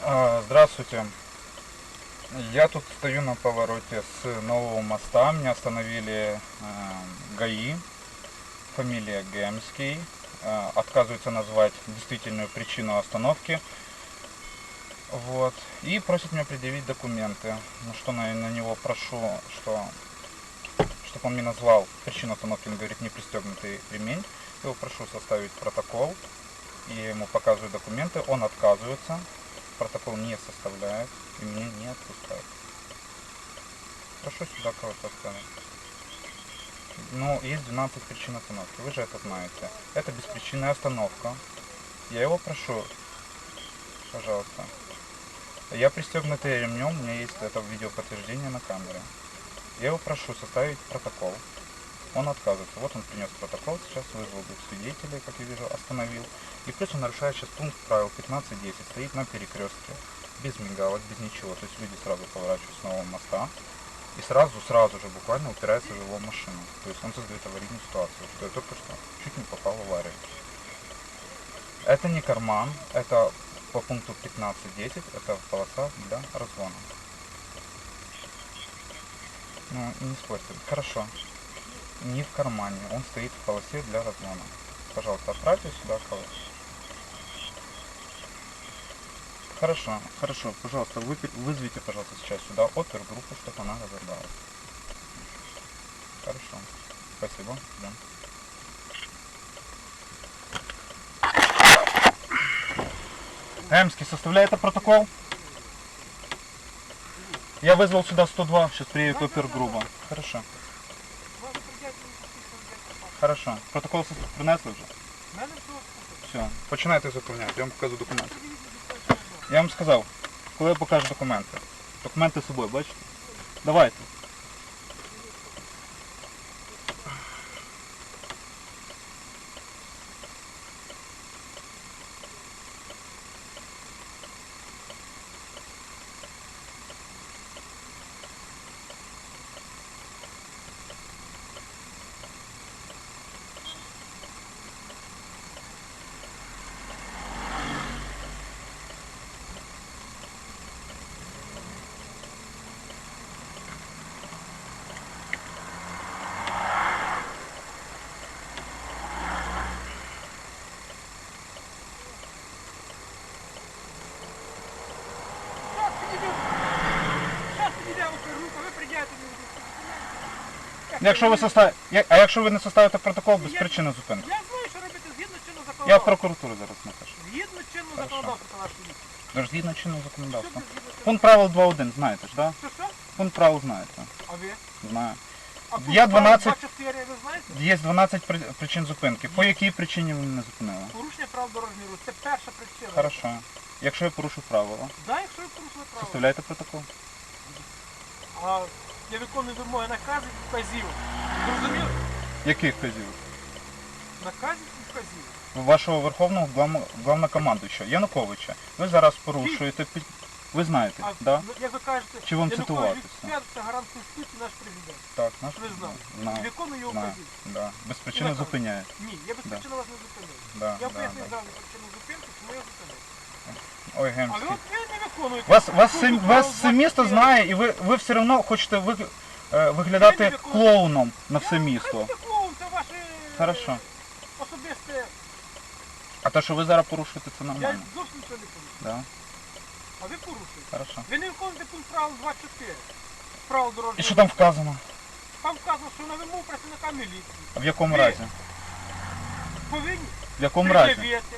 А, Здравствуйте. Я тут стою на повороте с нового моста. Меня остановили э, ГАИ. Фамилия Гемский. Э, отказывается назвать действительную причину остановки. Вот. И просит меня предъявить документы. На что на, на него прошу, что чтобы он мне назвал причину остановки. Он говорит, не пристегнутый ремень. Его прошу составить протокол. И ему показываю документы. Он отказывается протокол не составляет и меня не отпускает. Прошу сюда кого-то оставить. Ну, есть 12 причин остановки, вы же это знаете. Это беспричинная остановка. Я его прошу, пожалуйста. Я пристегнутый ремнем, у меня есть это видеоподтверждение на камере. Я его прошу составить протокол. Он отказывается. Вот он принес протокол, сейчас вызвал двух свидетелей, как я вижу, остановил. И плюс он нарушает сейчас пункт правил 15.10, стоит на перекрестке, без мигалок, без ничего. То есть люди сразу поворачивают с нового моста и сразу, сразу же буквально упирается в его машину. То есть он создает аварийную ситуацию, что я только что чуть не попал в аварию. Это не карман, это по пункту 15.10, это полоса для разгона. Ну, не спорьте. Хорошо. Не в кармане, он стоит в полосе для разгона. Пожалуйста, отправьте сюда кого Хорошо, хорошо, пожалуйста, выпи- вызовите, пожалуйста, сейчас сюда опергруппу, чтобы она разобралась. Хорошо, спасибо, ждем. Эмский, составляет протокол? Я вызвал сюда 102, сейчас приедет опергруппа. Хорошо. Хорошо. Протокол принесли вже? Все. Починайте заповняти, я вам покажу документи. Я вам сказав, коли я покажу документи. Документи з собою, бачите? Давайте. Якщо ви состав... я- А якщо ви не составите протокол без Я- причини зупинки? Я знаю, що робити згідно чинного Я в законодавства. прокуратуру зараз напишу. Згідно чинного Хорошо. законодавства, ваше місце. Тож згідно чинного законодавства. Що ви згідно чинного- Пункт правил 2.1, знаєте ж, да? Що, що? Пункт правил знаєте. А ви? Знаю. А тут Я 12 24, ви знаєте? Є 12 при- причин зупинки. По якій причині ви мене зупинили? Порушення прав дорожнього руху. Це перша причина. Хорошо. Якщо я порушив правила, Да, якщо ви порушили право. составляйте протокол. А я виконую вимоги наказів і вказів. Зрозуміли? Яких вказів? Наказів і вказів. Вашого верховного главнокомандуюча Януковича. Ви зараз порушуєте під... Ви знаєте, А да? ну, як ви кажете, Чи вам Янукович цитуватися? Це гарант Конституції, наш президент. Так, наш Ви знали. Виконую його вказів. Да. Без причини Наказ. зупиняє. Ні, я без Да. причини вас не зупинив. Да, Я да, пояснив да. зразу причину зупинки, чому я зупинив. Ой, А ви Гемський. от виконуєте. Вас, вас, все, вас все місто знає і ви, ви все одно хочете ви, е, виглядати клоуном на все місто. Це клоун, це ваше Хорошо. особисте. А те, що ви зараз порушуєте, це Я нормально. зовсім нічого не порушую. Да? А ви порушуєте. Хорошо. Ви не виконуєте пункт правил 24. Правил дорожнього. І що там вказано? Там вказано, що на вимогу працівника міліції А В якому Ви- разі? повинні В якому разі? пред'явити,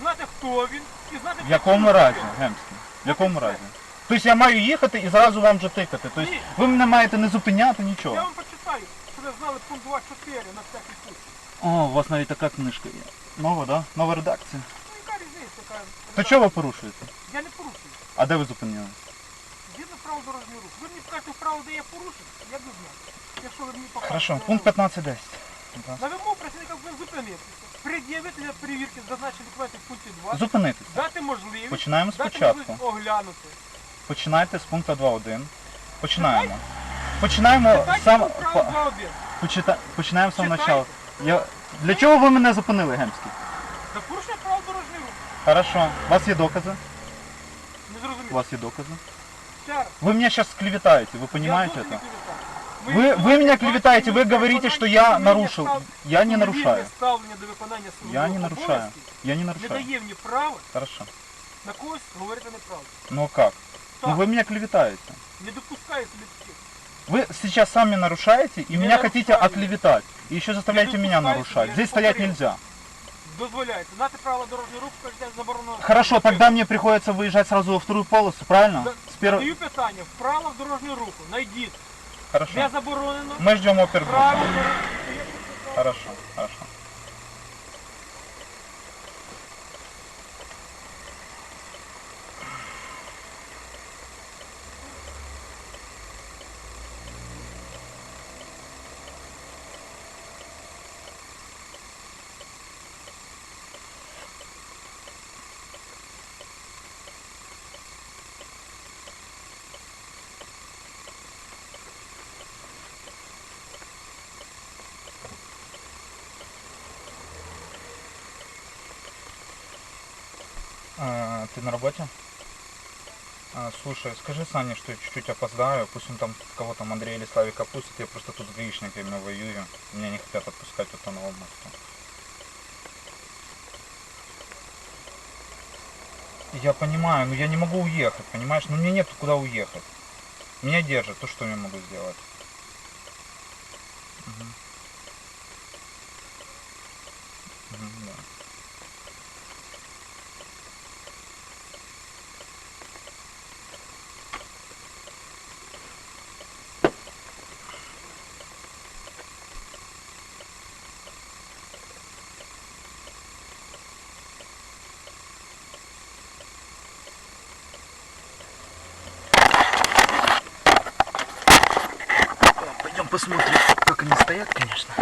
знати, хто він і знати, В якому разі. Гемський? В якому разі? Тобто я маю їхати і зразу вам вже тикати. Тобто Ні. ви мене маєте не зупиняти Я нічого. вам почитаю, щоб ви знали пункт 24 на всякий случай. О, у вас навіть така книжка є. Нова, да? Нова редакція. Ну яка різниця, яка... То чого ви порушуєте? Я не порушую. А де ви зупинились? Згідно правил дорожнього руху. Ви мені покажете право, де я порушив, я б не знаю. Якщо ви мені покажете. Хорошо, я- пункт 15.10. Да. На вимогу працівника повинен зупинитися. Пред'явити для перевірки зазначені документи в пункті 2. Зупинитися. Дати можливість. Починаємо Дати спочатку. можливість оглянути. Починайте з пункту 2.1. Починаємо. Починаємо Читайте сам... пункт правил 2.1. Почита... Починаємо з самого Читайте. начала. Я... Для чого ви мене зупинили, Гемський? За порушення правил дорожнього руху. Хорошо. У вас є докази? У вас есть доказы? Ще раз. Вы меня сейчас клеветаете, вы Я понимаете зовсім не это? клеветаю. Вы, вы меня бачите, клеветаете, вы місце говорите, что виконання я сумлінне нарушил. став- Я не сумлінне нарушаю. ставлення до виконання Я не службових нарушаю. обов'язків Я не Не нарушаю. дає мені права Хорошо. на когось говорити неправду. Ну как? Ну Так, вы меня клеветаете. не допускаю собі таких. Вы сейчас сами нарушаете и Не меня хотите нарушаю. оклеветать. И еще заставляете Не меня допускайте, нарушать. я Здесь не стоять повторил. нельзя. Дозволяється. Знати правила дорожнього руху, кажете, заборонено. Хорошо, тогда мне приходится выезжать сразу во вторую полосу, правильно? Да- С первой... Задаю питання. Вправо в дорожнього руху. Найдіть. Хорошо. заборонено? Мы ждем опергруппу. Хорошо, хорошо. А, ты на работе? А, слушай, скажи Сане, что я чуть-чуть опоздаю, пусть он там кого там Андрея или Славика пустит, я просто тут с гаишниками воюю, меня не хотят отпускать вот по новому мосту. Я понимаю, но я не могу уехать, понимаешь? Ну мне нет куда уехать. Меня держат, то что я могу сделать? Мгм. Мгм, да. Посмотрим, как они стоят, конечно.